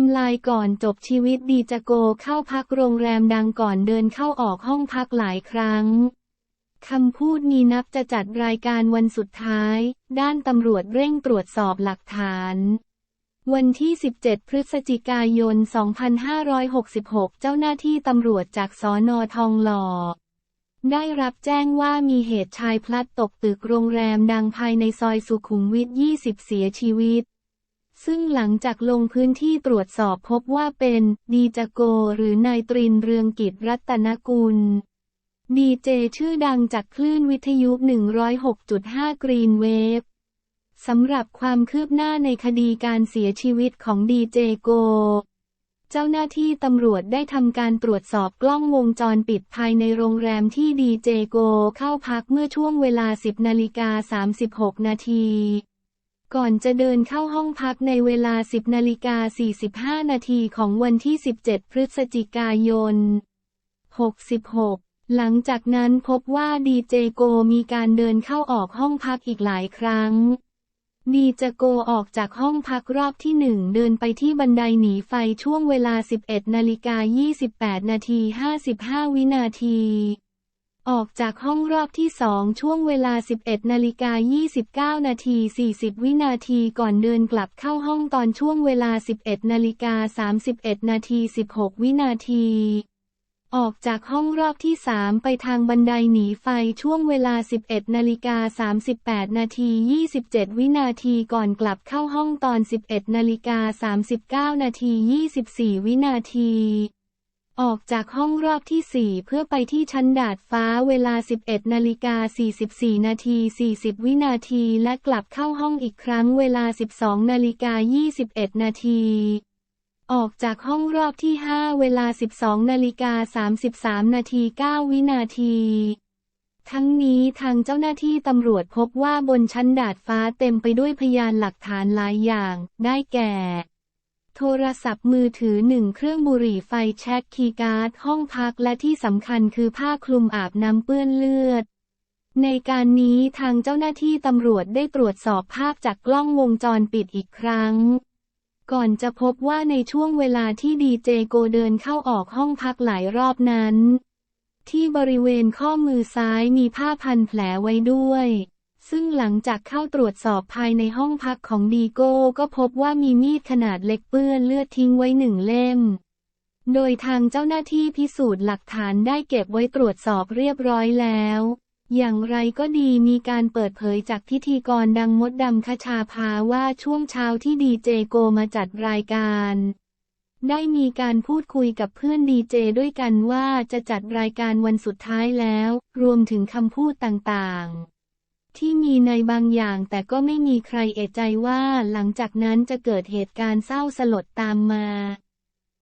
ม์ไลน์ก่อนจบชีวิตดีจโกเข้าพักโรงแรมดังก่อนเดินเข้าออกห้องพักหลายครั้งคำพูดนี้นับจะจัดรายการวันสุดท้าย ด้านตำรวจเร่งตรวจสอบหลักฐาน วันที่ 17 พฤศจิกายน 2566 เจ้าหน้าที่ตำรวจจากสอนอทองหล่อ ได้รับแจ้งว่ามีเหตุชายพลัดตกตึกโรงแรมดังภายในซอยสุขุมวิท 20 เสียชีวิต ซึ่งหลังจากลงพื้นที่ตรวจสอบพบว่าเป็นดีจโกหรือนายตรินเรืองกิจรัตนกุล ดีเจชื่อดังจากคลื่นวิทยุ 106.5 กรีนเวฟสำหรับความคืบหน้าในคดีการเสียชีวิตของดีเจโก เจ้าหน้าที่ตำรวจได้ทำการตรวจสอบกล้องวงจรปิดภายในโรงแรมที่ดีเจโกเข้าพักเมื่อช่วงเวลา 10นาฬิกา36 นาที ก่อนจะเดินเข้าห้องพักในเวลา 10นาฬิกา45 นาทีของวันที่ 17 พฤศจิกายน 66 หลังจากนั้นพบว่าดีเจโกมีการเดินเข้าออกห้องพักอีกหลายครั้ง ดีเจโกออกจากห้องพักรอบที่หนึ่งเดินไปที่บันไดหนีไฟช่วงเวลา 11นาฬิกา28 นาที 55 วินาที ออกจากห้องรอบที่สองช่วงเวลา 11นาฬิกา29 นาที 40 วินาทีก่อนเดินกลับเข้าห้องตอนช่วงเวลา 11นาฬิกา31 นาที 16 วินาที ออกจากห้องรอบที่3ไปทางบันไดหนีไฟช่วงเวลา 11นาฬิกา38 นาที 27 วินาทีก่อนกลับเข้าห้องตอน 11นาฬิกา39 นาที 24 วินาที ออกจากห้องรอบที่ 4 เพื่อไปที่ชั้นดาดฟ้าเวลา 11 นาฬิกา 44 นาที 40 วินาที และกลับเข้าห้องอีกครั้งเวลา 12 นาฬิกา 21 นาที ออกจากห้องรอบที่ 5 เวลา 12 นาฬิกา 33 นาที 9 วินาทีทั้งนี้ทางเจ้าหน้าที่ตำรวจพบว่าบนชั้นดาดฟ้าเต็มไปด้วยพยานหลักฐานหลายอย่าง ได้แก่ โทรศัพท์มือถือหนึ่งเครื่องบุหรี่ไฟแช็กคีย์การ์ดห้องพักและที่สำคัญคือผ้าคลุมอาบน้ำเปื้อนเลือด ในการนี้ทางเจ้าหน้าที่ตำรวจได้ตรวจสอบภาพจากกล้องวงจรปิดอีกครั้ง ก่อนจะพบว่าในช่วงเวลาที่ดีเจโกเดินเข้าออกห้องพักหลายรอบนั้น ที่บริเวณข้อมือซ้ายมีผ้าพันแผลไว้ด้วย ซึ่งหลังจากเข้าตรวจสอบภายในห้องพักของดีโก้ก็พบว่ามีมีดขนาดเล็กเปื้อนเลือดทิ้งไว้หนึ่งเล่ม โดยทางเจ้าหน้าที่พิสูจน์หลักฐานได้เก็บไว้ตรวจสอบเรียบร้อยแล้ว อย่างไรก็ดีมีการเปิดเผยจากพิธีกรดังมดดำคชาภาว่าช่วงเช้าที่ดีเจโกมาจัดรายการได้มีการพูดคุยกับเพื่อนดีเจด้วยกันว่าจะจัดรายการวันสุดท้ายแล้ว รวมถึงคำพูดต่างๆ ที่มีในบางอย่างแต่ก็ไม่มีใครเอะใจว่าหลังจากนั้นจะเกิดเหตุการณ์เศร้าสลดตามมา